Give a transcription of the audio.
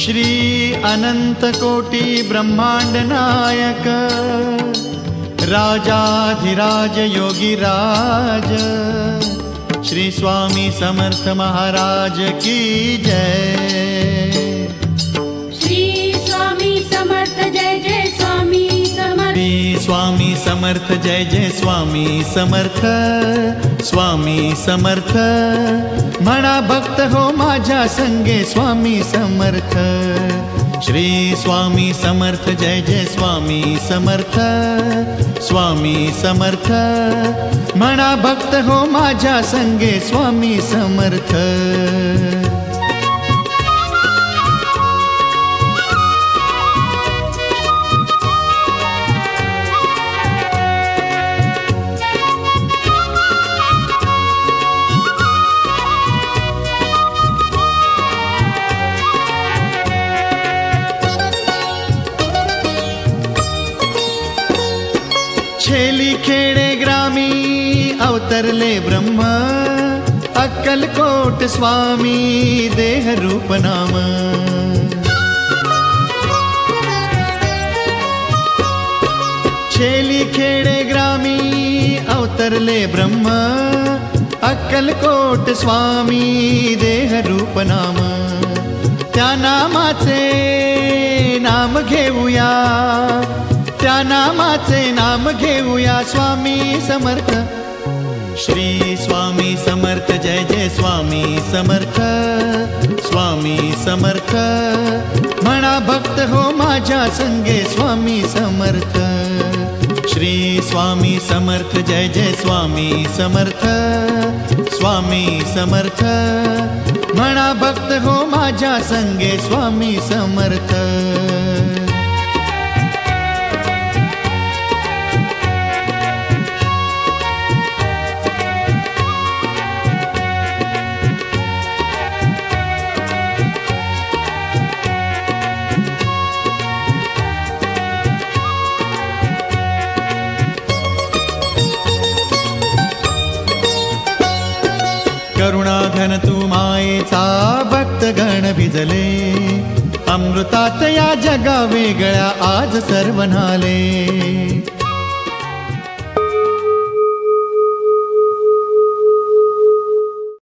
श्री अनन्तकोटि ब्रह्मांड नायक राजाधिराज योगिराज श्री स्वामी समर्थ महाराज की जय। समर्थ, जय जय स्वामी समर्थ स्वामी समर्थ। म्हणा भक्त हो माझ्या संगे, स्वामी समर्थ। श्री स्वामी समर्थ, जय जय स्वामी समर्थ स्वामी समर्थ। म्हणा भक्त हो माझ्या संगे, स्वामी समर्थ। छेली खेडे ग्रामी अवतरले ब्रह्म अक्कलकोट स्वामी, देह रूप नाम। छेली खेडे ग्रामी अवतरले ब्रह्म अक्कलकोट स्वामी, देह रूप नाम। त्या नामाचे नाम घेऊया नामाचे नाम घेऊया स्वामी समर्थ. श्री स्वामी समर्थ जय जय स्वामी समर्थ. स्वामी समर्थ म्हणा भक्त हो माझ्या संगे स्वामी समर्थ. श्री स्वामी समर्थ जय जय स्वामी समर्थ. स्वामी समर्थ म्हणा भक्त हो माझ्या संगे स्वामी समर्थ. करुणाघन तू मायेचा भक्त गण भिजले. अमृतात या जगा वेगळ्या आज सर्व नाले